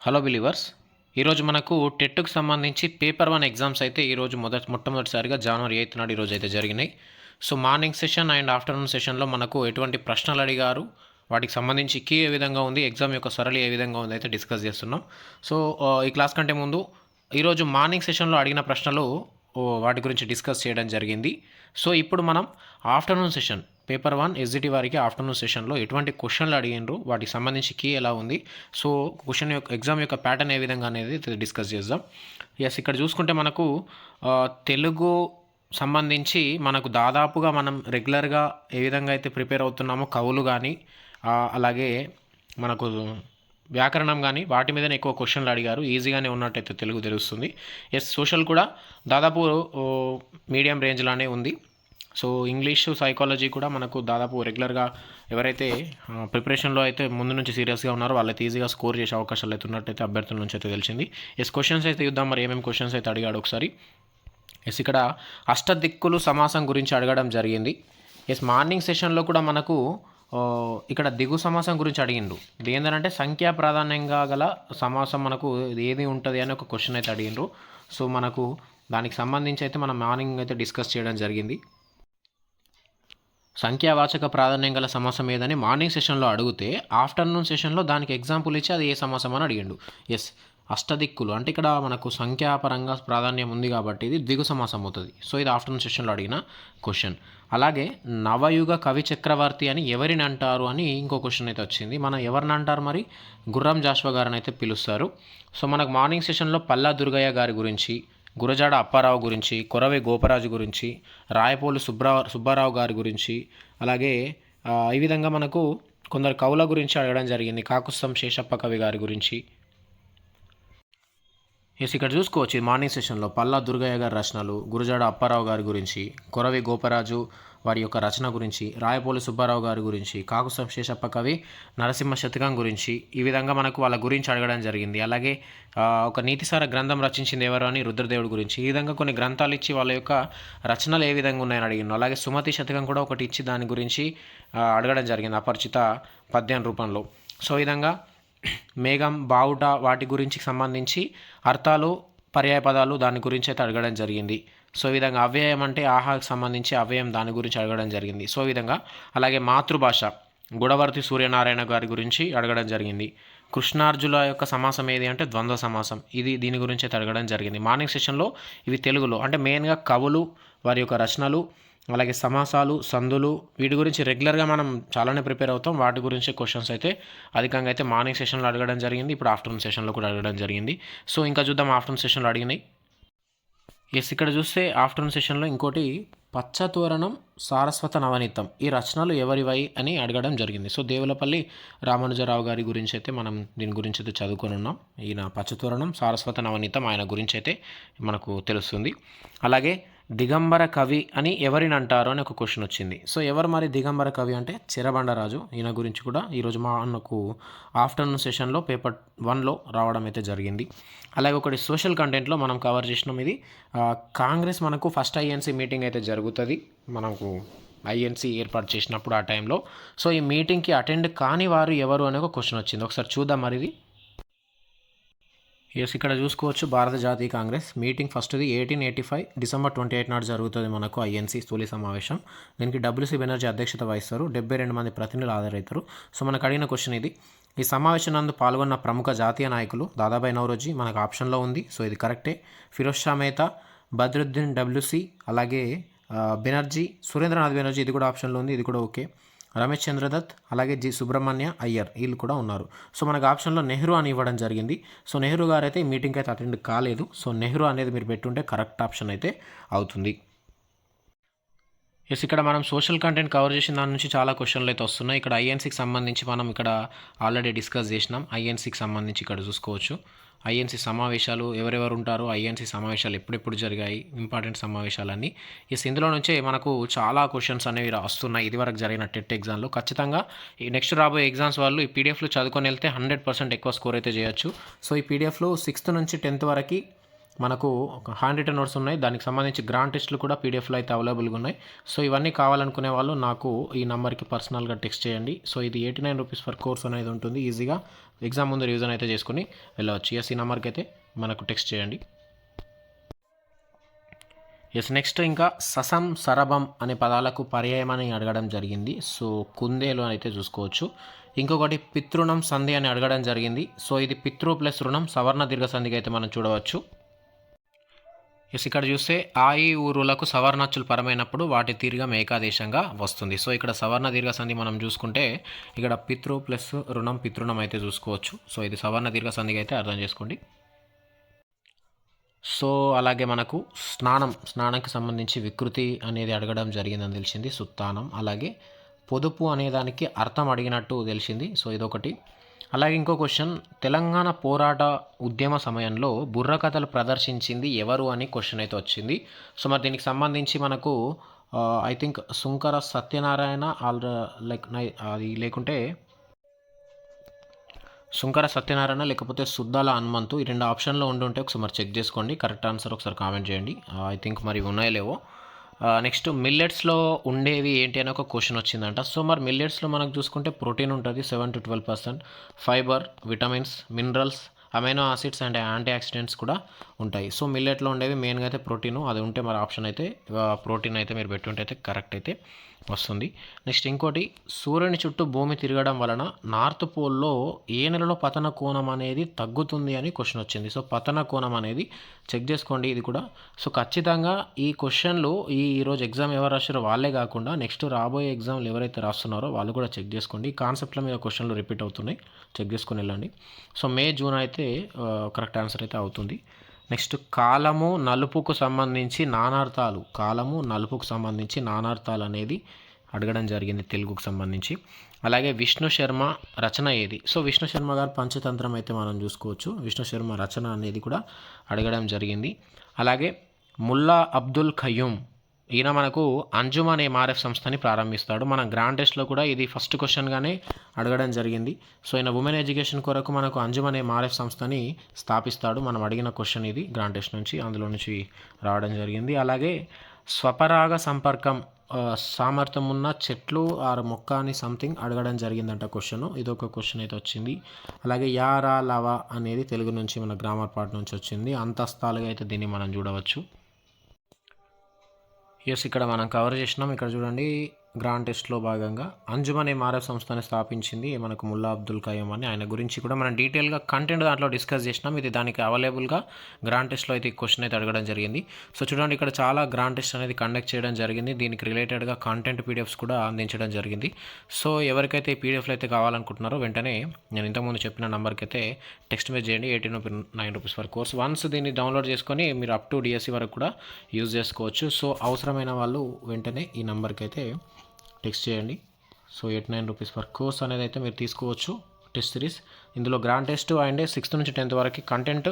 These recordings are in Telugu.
హలో బిలీవర్స్ ఈరోజు మనకు టెట్కు సంబంధించి పేపర్ వన్ ఎగ్జామ్స్ అయితే ఈరోజు మొదటి మొట్టమొదటిసారిగా జనవరి ఎయిత్ నాడు ఈరోజు అయితే జరిగినాయి. So morning session and afternoon సెషన్లో మనకు ఎటువంటి ప్రశ్నలు అడిగారు? వాటికి సంబంధించి కీ ఏ విధంగా ఉంది? ఎగ్జామ్ యొక్క సరళి ఏ విధంగా ఉంది? అయితే డిస్కస్ చేస్తున్నాం. సో ఈ క్లాస్ కంటే ముందు ఈరోజు మార్నింగ్ సెషన్లో అడిగిన ప్రశ్నలు వాటి గురించి డిస్కస్ చేయడం జరిగింది. సో ఇప్పుడు మనం afternoon session paper one SGT వారికి ఆఫ్టర్నూన్ సెషన్లో ఎటువంటి క్వశ్చన్లు అడిగినారు వాటికి సంబంధించి కీ ఎలా ఉంది? సో క్వశ్చన్ యొక్క ఎగ్జామ్ యొక్క ప్యాటర్న్ ఏ విధంగా అనేది డిస్కస్ చేద్దాం. ఎస్ ఇక్కడ చూసుకుంటే మనకు తెలుగు సంబంధించి మనకు దాదాపుగా మనం రెగ్యులర్గా ఏ విధంగా అయితే ప్రిపేర్ అవుతున్నామో కవులు కానీ అలాగే మనకు వ్యాకరణం కానీ వాటి మీదనే ఎక్కువ క్వశ్చన్లు అడిగారు. ఈజీగానే ఉన్నట్టయితే తెలుగు తెలుస్తుంది. ఎస్ సోషల్ కూడా దాదాపు మీడియం రేంజ్లోనే ఉంది. సో ఇంగ్లీష్ సైకాలజీ కూడా మనకు దాదాపు రెగ్యులర్గా ఎవరైతే ప్రిపరేషన్లో అయితే ముందు నుంచి సీరియస్గా ఉన్నారో వాళ్ళైతే ఈజీగా స్కోర్ చేసే అవకాశాలు అయితే ఉన్నట్టయితే అభ్యర్థుల నుంచి అయితే తెలిసింది. ఎస్ క్వశ్చన్స్ అయితే చూద్దాం. మరి ఏమేమి క్వశ్చన్స్ అయితే అడిగాడు ఒకసారి. ఎస్ ఇక్కడ అష్టదిక్కులు సమాసం గురించి అడగడం జరిగింది. ఎస్ మార్నింగ్ సెషన్లో కూడా మనకు ఇక్కడ దిగు సమాసం గురించి అడిగిండు. ఇది ఏంటంటే సంఖ్యా ప్రాధాన్యంగా గల సమాసం మనకు ఏది ఉంటుంది అని ఒక క్వశ్చన్ అయితే అడిగిండ్రు. సో మనకు దానికి సంబంధించి అయితే మనం మార్నింగ్ అయితే డిస్కస్ చేయడం జరిగింది. సంఖ్యావాచక ప్రాధాన్యం గల సమాసం ఏదని మార్నింగ్ సెషన్లో అడిగితే ఆఫ్టర్నూన్ సెషన్లో దానికి ఎగ్జాంపుల్ ఇచ్చి అది ఏ సమాసం అని అడిగిండు. ఎస్ అష్టదిక్కులు. అంటే ఇక్కడ మనకు సంఖ్యాపరంగా ప్రాధాన్యం ఉంది కాబట్టి ఇది దిగు సమాసం అవుతుంది. సో ఇది ఆఫ్టర్నూన్ సెషన్లో అడిగిన క్వశ్చన్. అలాగే నవయుగ కవి చక్రవర్తి అని ఎవరిని అంటారు అని ఇంకో క్వశ్చన్ అయితే వచ్చింది. మనం ఎవరిని అంటారు మరి? గుర్రం జాష్వా గారిని అయితే పిలుస్తారు. సో మనకు మార్నింగ్ సెషన్లో పల్లా దుర్గయ్య గారి గురించి గురజాడ అప్పారావు గురించి కొరవే గోపరాజు గురించి రాయపోలు సుబ్రా సుబ్బారావు గారి గురించి అలాగే ఈ విధంగా మనకు కొందరు కవుల గురించి అడగడం జరిగింది. కాకుస్తం శేషప్ప కవి గారి గురించి. ఎస్ ఇక్కడ చూసుకోవచ్చు. ఈ మార్నింగ్ సెషన్లో పల్లా దుర్గయ్య గారి రచనలు గురజాడ అప్పారావు గారి గురించి కొరవి గోపరాజు వారి యొక్క రచన గురించి రాయపోలి సుబ్బారావు గారి గురించి కాకు శేషప్ప కవి నరసింహ శతకం గురించి ఈ విధంగా మనకు వాళ్ళ గురించి అడగడం జరిగింది. అలాగే ఒక నీతిసార గ్రంథం రచించింది ఎవరు అని రుద్రదేవుడి గురించి. ఈ విధంగా కొన్ని గ్రంథాలు ఇచ్చి వాళ్ళ యొక్క రచనలు ఏ విధంగా ఉన్నాయని అడిగిండు అలాగే సుమతి శతకం కూడా ఒకటి ఇచ్చి దాని గురించి అడగడం జరిగింది అపరిచిత పద్యం రూపంలో. సో ఈ విధంగా మేఘం బావుట వాటి గురించి సంబంధించి అర్థాలు పర్యాయ పదాలు దాని గురించి అయితే అడగడం జరిగింది. సో ఈ విధంగా అవ్యయం అంటే ఆహాకు సంబంధించి అవ్యయం దాని గురించి అడగడం జరిగింది. సో ఈ విధంగా అలాగే మాతృభాష గుడవర్తి సూర్యనారాయణ గారి గురించి అడగడం జరిగింది. కృష్ణార్జుల యొక్క సమాసం ఏది అంటే ద్వంద్వ సమాసం. ఇది దీని గురించి అయితే అడగడం జరిగింది. మార్నింగ్ సెషన్లో ఇవి తెలుగులో అంటే మెయిన్గా కవులు వారి యొక్క రచనలు అలాగే సమాసాలు సందులు వీటి గురించి రెగ్యులర్గా మనం చాలానే ప్రిపేర్ అవుతాం. వాటి గురించి క్వశ్చన్స్ అయితే అధికంగా అయితే మార్నింగ్ సెషన్లో అడగడం జరిగింది. ఇప్పుడు ఆఫ్టర్నూన్ సెషన్లో కూడా అడగడం జరిగింది. సో ఇంకా చూద్దాం ఆఫ్టర్నూన్ సెషన్లో అడిగినాయి ఎస్ ఇక్కడ చూస్తే ఆఫ్టర్నూన్ సెషన్లో ఇంకోటి పచ్చతోరణం సారస్వత నవనీతం. ఈ రచనలు ఎవరివై అని అడగడం జరిగింది. సో దేవులపల్లి రామానుజరావు గారి గురించి అయితే మనం దీని గురించి అయితే చదువుకొని ఉన్నాం. ఈయన పచ్చతోరణం సారస్వత నవనీతం ఆయన గురించి అయితే మనకు తెలుస్తుంది. అలాగే దిగంబర కవి అని ఎవరిని అంటారు అని ఒక క్వశ్చన్ వచ్చింది. సో ఎవరు మరి దిగంబర కవి అంటే? చిరబండరాజు. ఈయన గురించి కూడా ఈరోజు మా అన్నకు ఆఫ్టర్నూన్ సెషన్లో పేపర్ వన్లో రావడం అయితే జరిగింది. అలాగే ఒకటి సోషల్ కంటెంట్లో మనం కవర్ చేసినాం ఇది. కాంగ్రెస్ మనకు ఫస్ట్ ఐఎన్సీ మీటింగ్ అయితే జరుగుతుంది. మనకు ఐఎన్సీ ఏర్పాటు చేసినప్పుడు ఆ టైంలో సో ఈ మీటింగ్కి అటెండ్ కాని వారు ఎవరు అనే ఒక క్వశ్చన్ వచ్చింది. ఒకసారి చూద్దాం మరి ఇది. ఎస్ ఇక్కడ చూసుకోవచ్చు భారత జాతీయ కాంగ్రెస్. మీటింగ్ ఫస్ట్ది eighteen eighty five December twenty eight నాడు జరుగుతుంది మనకు ఐఎన్సీ తొలి సమావేశం. దీనికి డబ్ల్యూసీ బెనర్జీ అధ్యక్షత వహిస్తారు. డెబ్బై రెండు మంది ప్రతినిధులు హాజరవుతారు. సో మనకు అడిగిన క్వశ్చన్ ఇది. ఈ సమావేశం నందు పాల్గొన్న ప్రముఖ జాతీయ నాయకులు దాదాబాయి నవరోజీ మనకు ఆప్షన్లో ఉంది. సో ఇది కరెక్టే. ఫిరోజ్ షా మేతా బద్రుద్దీన్ డబ్ల్యూసీ అలాగే బెనర్జీ సురేంద్రనాథ్ బెనర్జీ ఇది కూడా ఆప్షన్లో ఉంది. ఇది కూడా ఓకే. రమేష్ చంద్రదత్ అలాగే జి సుబ్రహ్మణ్య అయ్యర్ వీళ్ళు కూడా ఉన్నారు. సో మనకు ఆప్షన్లో నెహ్రూ అని ఇవ్వడం జరిగింది. సో నెహ్రూ గారు అయితే ఈ మీటింగ్కి అయితే అటెండ్ కాలేదు. సో నెహ్రూ అనేది మీరు పెట్టుంటే కరెక్ట్ ఆప్షన్ అయితే అవుతుంది. ఎస్ ఇక్కడ మనం సోషల్ కంటెంట్ కవర్ చేసిన దాని నుంచి చాలా క్వశ్చన్లు అయితే వస్తున్నాయి. ఇక్కడ ఐఎన్సీకి సంబంధించి మనం ఇక్కడ ఆల్రెడీ డిస్కస్ చేసినాం. ఐఎన్సీకి సంబంధించి ఇక్కడ చూసుకోవచ్చు. ఐఎన్సీ సమావేశాలు ఎవరెవరు ఉంటారు ఐఎన్సీ సమావేశాలు ఎప్పుడెప్పుడు జరిగాయి ఇంపార్టెంట్ సమావేశాలన్నీ. ఎస్ ఇందులో నుంచే మనకు చాలా క్వశ్చన్స్ అనేవి వస్తున్నాయి ఇదివరకు జరిగిన టెట్ ఎగ్జామ్లో ఖచ్చితంగా ఈ నెక్స్ట్ రాబోయే ఎగ్జామ్స్ వాళ్ళు ఈ పీడిఎఫ్లు చదువుకొని వెళ్తే హండ్రెడ్ పర్సెంట్ ఎక్కువ స్కోర్ అయితే చేయొచ్చు. సో ఈ పీడిఎఫ్లో సిక్స్త్ నుంచి టెన్త్ వరకు మనకు హ్యాండ్ రిటర్న్ నోట్స్ ఉన్నాయి. దానికి సంబంధించి గ్రాండ్ టెస్ట్లు కూడా పీడిఎఫ్లో అయితే అవైలబుల్గా ఉన్నాయి. సో ఇవన్నీ కావాలనుకునే వాళ్ళు నాకు ఈ నెంబర్కి పర్సనల్గా టెక్స్ట్ చేయండి. సో ఇది eighty nine rupees for course అనేది ఉంటుంది. ఈజీగా ఎగ్జామ్ ముందు రివిజన్ అయితే చేసుకుని వెళ్ళవచ్చు. ఎస్ ఈ నెంబర్కి అయితే మనకు టెక్స్ట్ చేయండి. ఎస్ నెక్స్ట్ ఇంకా ససం సరభం అనే పదాలకు పర్యాయం అని అడగడం జరిగింది. సో కుందేలు అని అయితే చూసుకోవచ్చు. ఇంకొకటి పితృణం సంధి అని అడగడం జరిగింది. సో ఇది పితృ ప్లస్ రుణం సవర్ణ దీర్ఘ సంధిగా అయితే మనం చూడవచ్చు. ఎస్ ఇక్కడ చూస్తే ఆ ఈ ఊరులకు సవర్ణాచులు పరమైనప్పుడు వాటి తీర్ఘం ఏకాదేశంగా వస్తుంది. సో ఇక్కడ సవర్ణ దీర్ఘ సంధి మనం చూసుకుంటే ఇక్కడ పితృ ప్లస్ రుణం పితృణం అయితే చూసుకోవచ్చు. సో ఇది సవర్ణ దీర్ఘ సంధిగా అయితే అర్థం చేసుకోండి. సో అలాగే మనకు స్నానం స్నానంకి సంబంధించి వికృతి అనేది అడగడం జరిగిందని తెలిసింది సుత్తానం. అలాగే పొదుపు అనే దానికి అర్థం అడిగినట్టు తెలిసింది. సో ఇదొకటి. అలాగే ఇంకో క్వశ్చన్ తెలంగాణ పోరాట ఉద్యమ సమయంలో బుర్ర కథలు ప్రదర్శించింది ఎవరు అని క్వశ్చన్ అయితే వచ్చింది. సో మరి దీనికి సంబంధించి మనకు I think Sunkara Satyanarayana all like అది లేకుంటే సుంకర సత్యనారాయణ లేకపోతే సుద్దాల హనుమంతు ఈ రెండు ఆప్షన్లో ఉండుంటే ఒకసారి మరి చెక్ చేసుకోండి. కరెక్ట్ ఆన్సర్ ఒకసారి కామెంట్ చేయండి. ఐ థింక్ మరి ఉన్నాయో లేవో. నెక్స్ట్ మిల్లెట్స్లో ఉండేవి ఏంటి అని ఒక క్వశ్చన్ వచ్చిందంట. సో మరి మిల్లెట్స్లో మనకు చూసుకుంటే ప్రోటీన్ ఉంటుంది seven to twelve percent. Fibre vitamins minerals amino acids and antioxidants కూడా ఉంటాయి. సో మిల్లెట్లో ఉండేవి మెయిన్గా అయితే ప్రోటీను. అది ఉంటే మరి ఆప్షన్ అయితే ప్రోటీన్ అయితే మీరు పెట్టుంటే అయితే కరెక్ట్ అయితే. వస్తుంది. నెక్స్ట్ ఇంకోటి సూర్యుని చుట్టూ భూమి తిరగడం వలన నార్త్ పోల్లో ఏ నెలలో పతన కోణం అనేది తగ్గుతుంది అని క్వశ్చన్ వచ్చింది. సో పతన కోణం అనేది చెక్ చేసుకోండి ఇది కూడా. సో ఖచ్చితంగా ఈ క్వశ్చన్లు ఈ ఈరోజు ఎగ్జామ్ ఎవరు రాసారో వాళ్ళే కాకుండా నెక్స్ట్ రాబోయే ఎగ్జామ్లు ఎవరైతే రాస్తున్నారో వాళ్ళు కూడా చెక్ చేసుకోండి. ఈ కాన్సెప్ట్లో మీద క్వశ్చన్లు రిపీట్ అవుతున్నాయి. చెక్ చేసుకుని వెళ్ళండి. సో మే జూన్ అయితే కరెక్ట్ ఆన్సర్ అయితే అవుతుంది. నెక్స్ట్ కాలము నలుపుకు సంబంధించి నానార్థాలు. కాలము నలుపుకు సంబంధించి నానార్థాలు అనేది అడగడం జరిగింది తెలుగుకు సంబంధించి. అలాగే విష్ణు శర్మ రచన ఏది? సో విష్ణు శర్మ గారు పంచతంత్రం అయితే మనం చూసుకోవచ్చు. విష్ణు శర్మ రచన అనేది కూడా అడగడం జరిగింది. అలాగే ముల్లా అబ్దుల్ ఖయ్యూమ్ ఈయన మనకు అంజుమన్ ఎంఆర్ఎఫ్ సంస్థని ప్రారంభిస్తాడు. మన గ్రాండ్ టెస్ట్లో కూడా ఇది ఫస్ట్ క్వశ్చన్గానే అడగడం జరిగింది. సో ఈయన ఉమెన్ ఎడ్యుకేషన్ కొరకు మనకు అంజుమన్ ఎంఆర్ఎఫ్ సంస్థని స్థాపిస్తాడు. మనం అడిగిన క్వశ్చన్ ఇది గ్రాండ్ టెస్ట్ నుంచి అందులో నుంచి రావడం జరిగింది. అలాగే స్వపరాగ సంపర్కం సామర్థ్యం ఉన్న చెట్లు ఆర్ మొక్క అని సంథింగ్ అడగడం జరిగిందంట క్వశ్చన్. ఇది ఒక క్వశ్చన్ అయితే వచ్చింది. అలాగే యారా లవ అనేది తెలుగు నుంచి మన గ్రామర్ పార్ట్ నుంచి వచ్చింది. అంతస్తాలుగా అయితే దీన్ని మనం చూడవచ్చు. ఎస్ ఇక్కడ మనం కవర్ చేసినాం. ఇక్కడ చూడండి. గ్రాండ్ టెస్ట్లో భాగంగా అంజుమన్ ఎంఆర్ఎఫ్ సంస్థను స్థాపించింది మనకు ముల్లా అబ్దుల్ ఖయ్యం అని. ఆయన గురించి కూడా మనం డీటెయిల్గా కంటెంట్ దాంట్లో డిస్కస్ చేసినాం. ఇది దానికి అవైలబుల్గా గ్రాండ్ టెస్ట్లో అయితే క్వశ్చన్ అయితే అడగడం జరిగింది. సో చూడండి ఇక్కడ చాలా గ్రాండ్ టెస్ట్ అనేది కండక్ట్ చేయడం జరిగింది. దీనికి రిలేటెడ్గా కంటెంట్ పీడిఎఫ్స్ కూడా అందించడం జరిగింది. సో ఎవరికైతే పీడిఎఫ్లు అయితే కావాలనుకుంటున్నారో వెంటనే నేను ఇంతకుముందు చెప్పిన నెంబర్కి అయితే టెక్స్ట్ మెసేజ్ చేయండి. Eighteen rupee nine rupees for course. Once దీన్ని డౌన్లోడ్ చేసుకొని మీరు అప్ టు డిఎస్సి వరకు కూడా యూజ్ చేసుకోవచ్చు. సో అవసరమైన వాళ్ళు వెంటనే ఈ నెంబర్కి అయితే టెక్స్ట్ చేయండి. So eight nine rupees per course అనేది అయితే మీరు తీసుకోవచ్చు టెస్ట్ సిరీస్. ఇందులో గ్రాండ్ టెస్ట్ అండ్ సిక్స్త్ నుంచి టెన్త్ వరకు కంటెంట్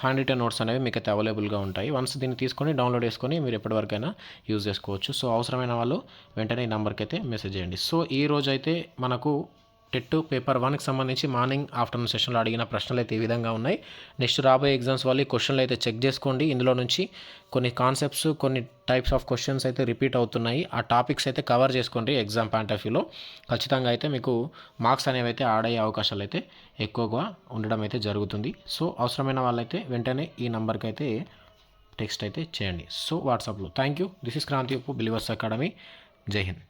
హ్యాండ్ రిటర్న్ నోట్స్ అనేవి మీకు అయితే అవైలబుల్గా ఉంటాయి. వన్స్ దీన్ని తీసుకొని డౌన్లోడ్ చేసుకొని మీరు ఎప్పటివరకైనా యూజ్ చేసుకోవచ్చు. సో అవసరమైన వాళ్ళు వెంటనే ఈ నెంబర్కి అయితే మెసేజ్ చేయండి. సో ఈ రోజు అయితే మనకు టెట్ పేపర్ వన్కి సంబంధించి మార్నింగ్ ఆఫ్టర్నూన్ సెషన్లో అడిగిన ప్రశ్నలు అయితే ఈ విధంగా ఉన్నాయి. నెక్స్ట్ రాబోయే ఎగ్జామ్స్ వాళ్ళు ఈ క్వశ్చన్లు అయితే చెక్ చేసుకోండి. ఇందులో నుంచి కొన్ని కాన్సెప్ట్స్ కొన్ని టైప్స్ ఆఫ్ క్వశ్చన్స్ అయితే రిపీట్ అవుతున్నాయి. ఆ టాపిక్స్ అయితే కవర్ చేసుకోండి ఎగ్జామ్ పాయింట్ ఆఫ్ వ్యూలో. ఖచ్చితంగా అయితే మీకు మార్క్స్ అనేవి అయితే ఆడయ్యే అవకాశాలు అయితే ఎక్కువగా ఉండడం అయితే జరుగుతుంది. సో అవసరమైన వాళ్ళైతే వెంటనే ఈ నెంబర్కి అయితే టెక్స్ట్ అయితే చేయండి. సో వాట్సాప్లో. Thank you. This is Kranti Uppu believers academy. జై హింద్.